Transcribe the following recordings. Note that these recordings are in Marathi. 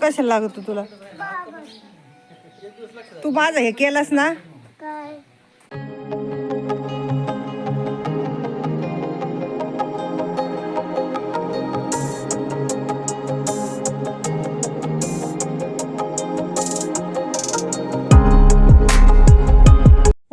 करतो कशाला लागतो तुला? तू माझं हे केलंस ना? काय?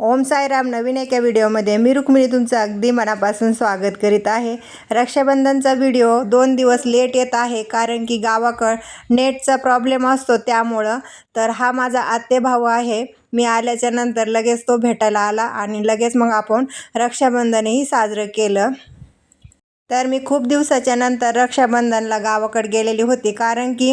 ओम साईराम नवीन एका व्हिडिओमध्ये मी रुक्मिणी तुमचं अगदी मनापासून स्वागत करीत आहे. रक्षाबंधनचा व्हिडिओ दोन दिवस लेट येत आहे कारण की गावाकड नेटचा प्रॉब्लेम असतो त्यामुळं. तर हा माझा आत्ते भाऊ आहे. मी आल्याच्यानंतर लगेच तो भेटायला आला आणि लगेच मग आपण रक्षाबंधनही साजरं केलं. तर मी खूप दिवसाच्या नंतर रक्षाबंधनला गावाकडे गेलेली होती. कारण की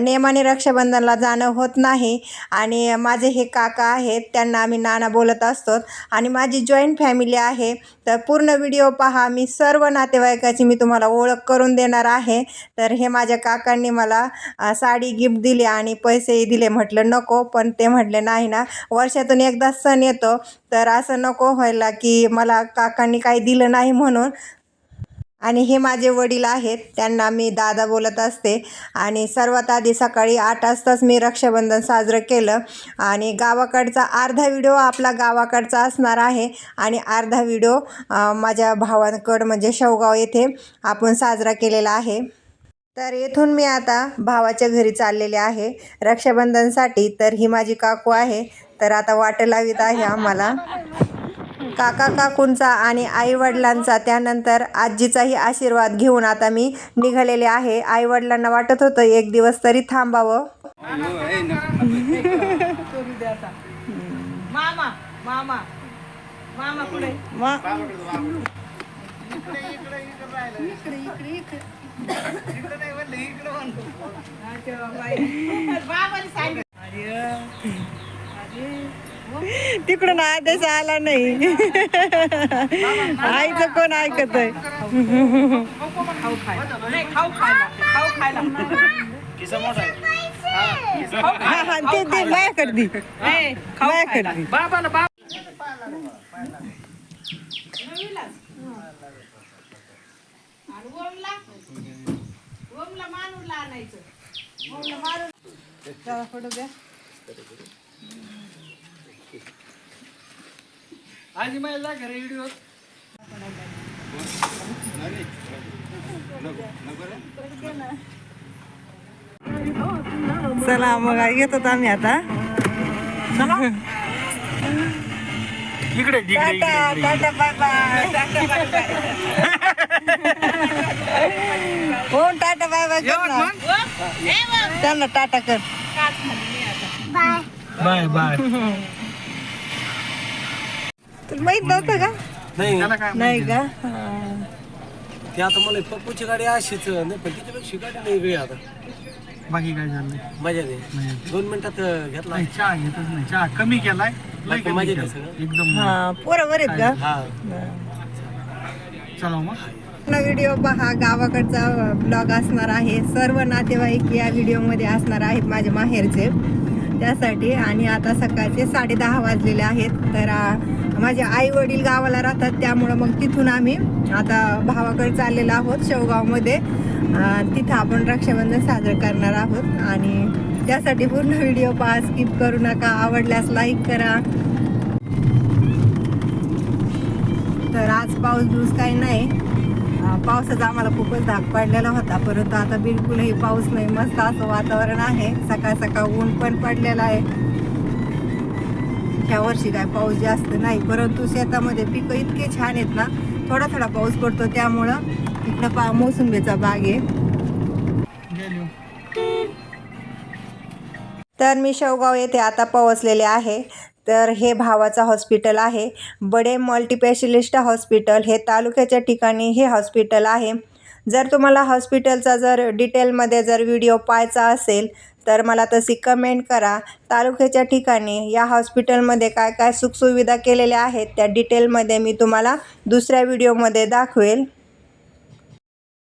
नेमाने रक्षाबंधनला जाणं होत नाही. आणि माझे हे काका आहेत त्यांना आम्ही नाना बोलत असतो. आणि माझी जॉईंट फॅमिली आहे. तर पूर्ण व्हिडिओ पहा. मी सर्व नातेवाईकाची मी तुम्हाला ओळख करून देणार आहे. तर हे माझ्या काकांनी मला साडी गिफ्ट दिली आणि पैसेही दिले. म्हटलं नको. पण ते म्हटले नाही ना. वर्षातून एकदा सण येतो. तर असं नको व्हायला की मला काकांनी काही दिलं नाही म्हणून. आणि हे माझे वडील आहेत त्यांना मी दादा बोलत असते. आणि सर्वात आधी सकाळी आठ वाजताच मी रक्षाबंधन साजरं केलं. आणि गावाकडचा अर्धा व्हिडिओ आपला गावाकडचा असणार आहे. आणि अर्धा व्हिडिओ माझ्या भावांकड म्हणजे शेवगाव येथे आपण साजरा केलेला आहे. तर येथून मी आता भावाच्या घरी चाललेले आहे. रक्षाबंधनसाठी तर ही माझी काकू आहे. तर आता वाट लावित आहे आम्हाला. काका काकूंचा आणि आईवडिलांचा त्यानंतर आजीचाही आशीर्वाद घेऊन आता मी निघालेले आहे. आईवडिलांना वाटत होतं एक दिवस तरी थांबावं. मामा मामा मामा पुढे बाबाने सांगितलं. तिकडून आदेश आला नाही. आईचं कोण ऐकत आहे? हा हा ते ते माझ्याकडे दे माझ्याकडे दे. ओमला आणायचं ओमला फोटो द्या मला घरी व्हिडिओ चला मग येतो आम्ही आता. इकडे टाटा टाटा बाय बाय हो टाटा बाय बाय कर ना त्यांना टाटा कर. बाय बाय बाय तुला माहीत नव्हतं का? नाही. नाही का? हा. ते आता मला पप्पूची गाडी अशीच नाही पण तिच्यापेक्षा गाडी वेगळी आता. बाकी काय झालं मजा नाही दोन मिनिटात घेतला. नाही चहा घेतच नाही. चहा कमी केलाय लय बाकी कमी मजेत केला. आहे सगळं? एकदम हा पोरं बरेत का? हा. चला मग. पूर्ण व्हिडिओ पहा. गावाकडचा ब्लॉग असणार आहे. सर्व नातेवाईक या व्हिडिओमध्ये असणार आहेत माझ्या माहेरचे. त्यासाठी. आणि आता सकाळचे साडे दहा वाजलेले आहेत. तर आ, माझे आई वडील गावाला राहतात त्यामुळं मग तिथून आम्ही आता भावाकडे चाललेलो आहोत शेवगावमध्ये. तिथं आपण रक्षाबंधन साजरं करणार आहोत आणि त्यासाठी पूर्ण व्हिडिओ पहा स्किप करू नका. आवडल्यास लाईक करा. तर आज पाऊस बिऊस काही नाही. पावसाचा आम्हाला खूपच धाक पडलेला होता. परंतु आता बिलकुलही पाऊस नाही. मस्त असं वातावरण आहे. सकाळ सकाळ ऊन पण पडलेलं आहे. ह्या वर्षी काय पाऊस जास्त नाही परंतु शेतामध्ये पिकं इतके छान आहेत ना थोडा थोडा पाऊस पडतो त्यामुळं इकडं पा मोसंबीचा बाग आहे. तर मी शेवगाव येथे आता पोहोचलेले आहे. तर हे भावाचा हॉस्पिटल आहे. बडे मल्टीपेशलिस्ट हॉस्पिटल हे तालुक्याच्या ठिकाणी हे हॉस्पिटल आहे. जर तुम्हाला हॉस्पिटलचा जर डिटेलमध्ये जर व्हिडिओ पाहायचा असेल तर मला तशी कमेंट करा. तालुक्याच्या ठिकाणी या हॉस्पिटलमध्ये काय काय सुखसुविधा केलेल्या आहेत त्या डिटेलमध्ये मी तुम्हाला दुसऱ्या व्हिडिओमध्ये दाखवेल.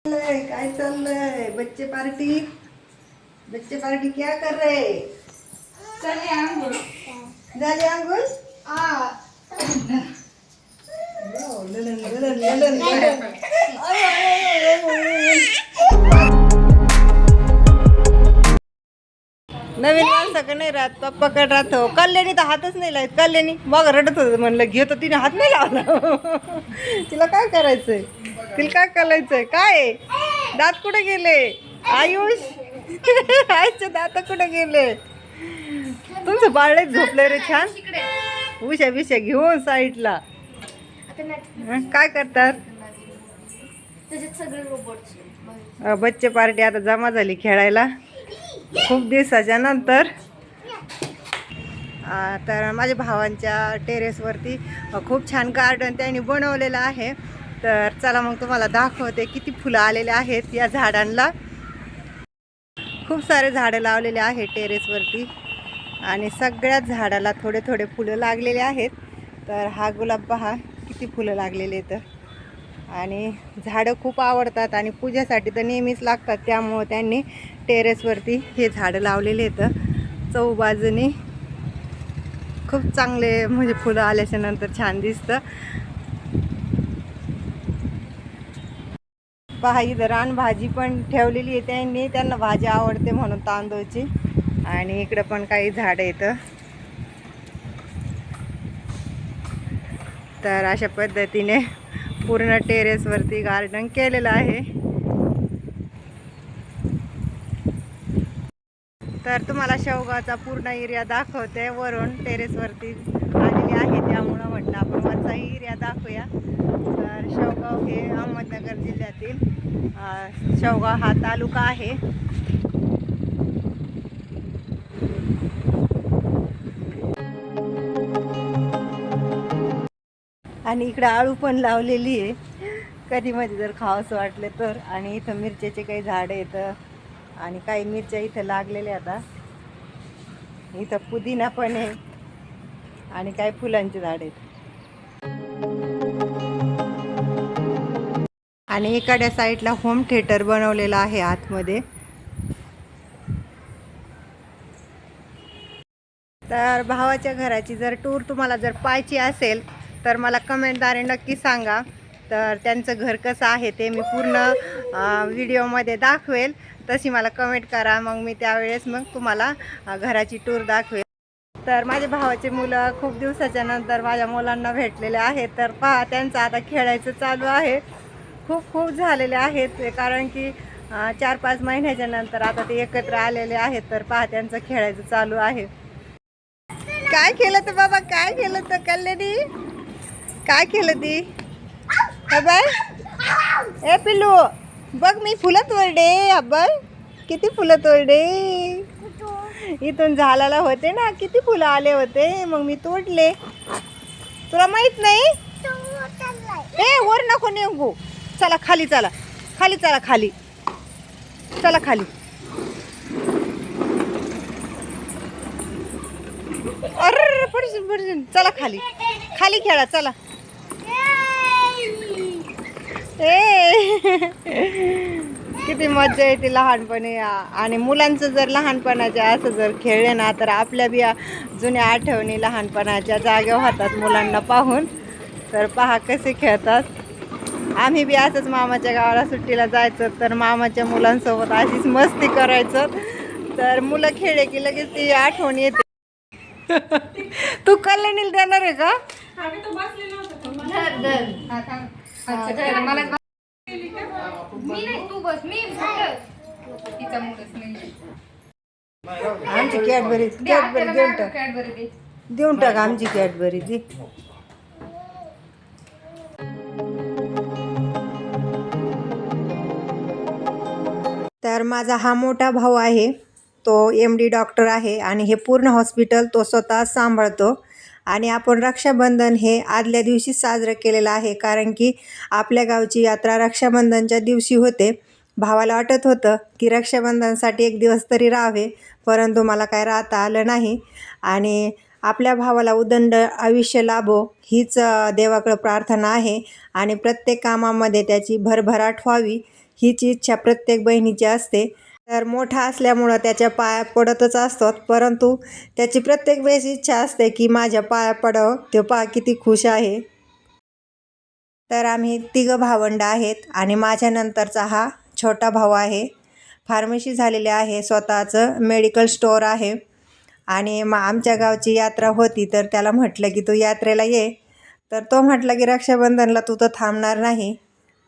काय चाललंय? बच्चे पार्टी? बच्चे पार्टी क्या कर रहे? झाली आंघोळ हो, नाही राहत पप्पाकडे राहतो कल्याणी तर हातच नाही लावत. कल्याणी बघ रडत होतं. म्हणलं घेतो तिने हात नाही लावला. तिला काय करायचंय? तिला काय करायचंय काय? दात कुठे गेले? आयुष? आईचे दात कुठे गेले? तुमचं बाळ झोपलं रे छान. उशा बिशा घेऊन साईडला. काय करतात? बच्चे पार्टी आता जमा झाली खेळायला. खूप दिवसाच्या नंतर. तर माझ्या भावांच्या टेरेसवरती खूप छान गार्डन त्यांनी बनवलेलं आहे. तर चला मग तुम्हाला दाखवते किती फुलं आलेले आहेत या झाडांना खूप सारे झाडं लावलेले आहेत टेरेसवरती. आणि सगळ्याच झाडाला थोडे थोडे फुलं लागलेले आहेत. तर हा गुलाब पहा किती फुलं लागलेले आहेत. आणि झाडं खूप आवडतात आणि पूजेसाठी तर नेहमीच लागतात. त्यामुळं त्यांनी टेरेसवरती हे झाडं लावलेले आहेत. चौबाजूनी खूप चांगले म्हणजे फुलं आल्याच्यानंतर छान दिसतं. पहा इथं रानभाजी पण ठेवलेली आहे त्यांनी. त्यांना भाजी आवडते म्हणून तांदूळची. आणि इकडं पण काही झाडं येतं तर अशा पद्धतीने पूर्ण टेरेसवरती गार्डन केलेलं आहे. तर तुम्हाला शेवगावचा पूर्ण एरिया दाखवते. वरून टेरेसवरती आलेली आहे. त्यामुळं म्हटलं आपण वरचाही एरिया दाखवूया. तर शेवगाव हे अहमदनगर जिल्ह्यातील शेवगाव हा तालुका आहे. आणि इकडं आळू पण लावलेली आहे. कधीमध्ये जर खावंसं वाटलं तर. आणि इथं मिरच्याचे काही झाडं येतं आणि काही मिरच्या इथं लागलेल्या आता. इथं पुदिना पण आहे आणि काही फुलांची झाड आहेत. आणि एखाद्या साईडला होम थिएटर बनवलेलं आहे आतमध्ये. तर भावाच्या घराची जर टूर तुम्हाला जर पाहायची असेल तर मला कमेंटद्वारे नक्की सांगा. तर त्यांचं घर कसं आहे ते मी पूर्ण व्हिडिओमध्ये दाखवेल. तशी मला कमेंट करा मग मी त्यावेळेस मग तुम्हाला घराची टूर दाखवेल. तर माझ्या भावाचे मुलं खूप दिवसाच्या नंतर माझ्या मुलांना भेटलेले आहेत. तर पहा त्यांचं आता खेळायचं चालू आहे. खूप खूप झालेले आहेत. कारण की चार पाच महिन्याच्या नंतर आता ते एकत्र आलेले आहेत. तर पहा त्यांचं खेळायचं चालू आहे. काय केलं तर बाबा? काय केलं तर कल्याणी? काय केलं ती? अबय ए पिल्लू बघ मी फुलं तोरडे अब्बल किती फुलं तोरडे इथून झाडाला होते ना किती फुलं आले होते मग मी तोडले. तुला माहीत नाही? ए वर नको नेऊ चला खाली चला. खाली चला खाली. चला खाली. अर पडशील पडशील. चला खाली. खाली खेळा चला. ए. किती मज्जा येते लहानपणी. आ- आणि मुलांचं जर लहानपणाच्या असं जर खेळले ना तर आपल्या बी आ- जुन्या आठवणी लहानपणाच्या जाग्या होतात मुलांना पाहून. तर पहा कसे खेळतात. आम्ही बी असंच मामाच्या गावाला सुट्टीला जायचं तर मामाच्या मुलांसोबत अशीच मस्ती करायचं. तर मुलं खेळले की लगेच ती आठवण येते. तू कल्याणीला देणार आहे का? मी नाही तू बस मी फक्त तिचा मूडच नाही आमची कॅडबरी कॅडबरी देऊन टाक. कॅडबरी दे. देऊन टाक आमची कॅडबरी दे. तर माझा हा मोठा भाऊ आहे तो एम डी डॉक्टर आहे आणि हे पूर्ण हॉस्पिटल तो स्वतः सांभाळतो. आणि आपण रक्षाबंधन हे आदल्या दिवशी साजरं केलेलं आहे. कारण की आपल्या गावची यात्रा रक्षाबंधनच्या दिवशी होते. भावाला वाटत होतं की रक्षाबंधनसाठी एक दिवस तरी राहावे. परंतु मला काय राहता आलं नाही. आणि आपल्या भावाला उदंड आयुष्य लाभो हीच देवाकडं प्रार्थना आहे. आणि प्रत्येक कामामध्ये त्याची भरभराट व्हावी हीच इच्छा प्रत्येक बहिणीची असते. तर मोठा असल्यामुळं त्याच्या पाया पडतच असतात. परंतु त्याची प्रत्येक वेळेस इच्छा असते की माझ्या पाया पडावं ते पा किती खुश आहे. तर आम्ही तिघं भावंड आहेत आणि माझ्यानंतरचा हा छोटा भाऊ आहे. फार्मशी झालेले आहे स्वतःचं मेडिकल स्टोअर आहे. आणि मग आमच्या गावची यात्रा होती तर त्याला म्हटलं की तू यात्रेला ये. तर तो म्हटला की रक्षाबंधनला तू तर थांबणार नाही.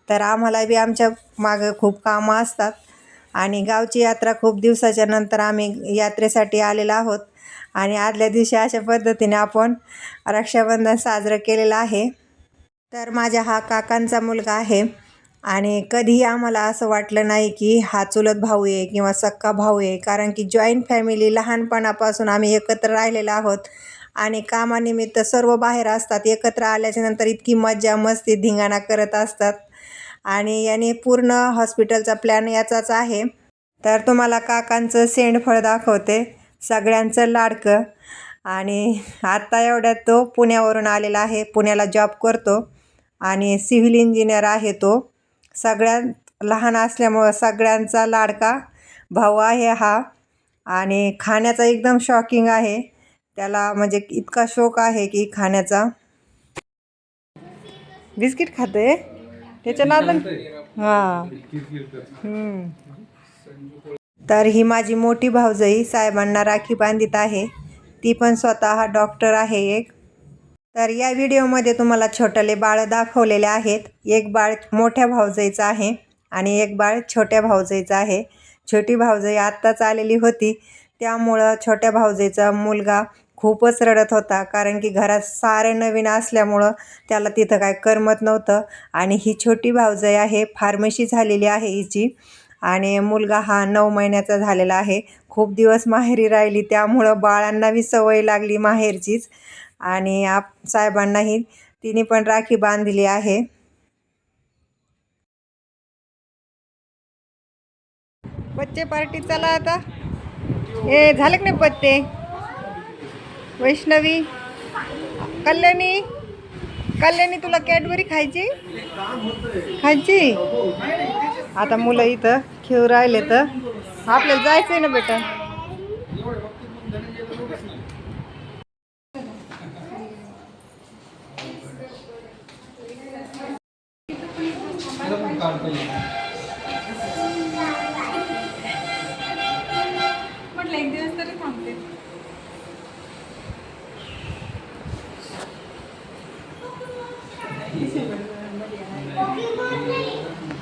तर आम्हाला बी आमच्या मागं खूप कामं असतात. आणि गावची यात्रा खूप दिवसाच्या नंतर आम्ही यात्रेसाठी आलेलो आहोत. आणि आदल्या दिवशी अशा पद्धतीने आपण रक्षाबंधन साजरं केलेलं आहे. तर माझ्या हा काकांचा मुलगा आहे आणि कधीही आम्हाला असं वाटलं नाही की हा चुलत भाऊ आहे किंवा सक्का भाऊ आहे कारण की जॉईंट फॅमिली लहानपणापासून आम्ही एकत्र राहिलेलो आहोत. आणि कामानिमित्त सर्व बाहेर असतात एकत्र आल्याच्यानंतर इतकी मज्जा मस्ती धिंगाणा करत असतात. आणि याने पूर्ण हॉस्पिटलचा प्लॅन याचाच आहे. तर तुम्हाला काकांचं सेंडफळ दाखवते सगळ्यांचं लाडकं. आणि आत्ता एवढ्यात तो पुण्यावरून आलेला आहे पुण्याला जॉब करतो. आणि सिव्हिल इंजिनियर आहे तो. सगळ्यात लहान असल्यामुळं सगळ्यांचा लाडका भाऊ आहे हा. आणि खाण्याचा एकदम शॉकिंग आहे. त्याला म्हणजे इतका शौक आहे की खाण्याचा. बिस्किट खाते? त्याच्या नादन हां. तर ही माझी मोठी भाऊजाई साहेबांना राखी बांधित आहे. ती पण स्वतः डॉक्टर आहे एक. तर या व्हिडिओमध्ये तुम्हाला छोटले बाळ दाखवलेले आहेत. एक बाळ मोठ्या भाऊजाईचं आहे आणि एक बाळ छोट्या भाऊजाईचं आहे. छोटी भाऊजाई आत्ताच आलेली होती. त्यामुळं छोट्या भाऊजाईचा मुलगा खूपच रडत होता कारण की घरात सारे नवीन असल्यामुळं त्याला तिथं काय करमत नव्हतं. आणि ही छोटी भाऊजाई आहे फार्मशी झालेली आहे हिची. आणि मुलगा हा नऊ महिन्याचा झालेला आहे. खूप दिवस माहेरी राहिली त्यामुळं बाळांना बी सवय लागली माहेरचीच. आणि आप साहेबांनाही तिने पण राखी बांधली आहे. बच्चे पार्टी चला आता. हे झालं की नाही पत्ते वैष्णवी कल्याणी कल्याणी तुला कॅडबरी खायची? खायची? आता मुलं इथं खेळू राहिले तर आपल्याला जायचंय ना बेटा? कल्याणचा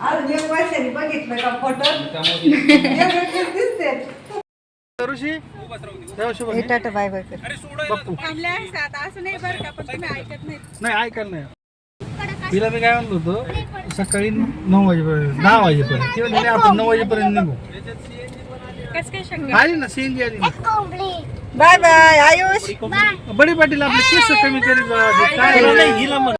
आज एक वर्षांनी बघितलं का फोटो दिसते ऋषी देवाशी हे टाटा बाय बाय कर. बाप्पू नाही ऐकायला नाही. तिला मी काय म्हणलो होतो सकाळी नऊ वाजेपर्यंत दहा वाजेपर्यंत. ती म्हणजे आपण नऊ वाजेपर्यंत निघू. आली ना सीएनजी आली ना. Bye bye Ayush. बडे पाटील आपले केस कमी करीत. काय?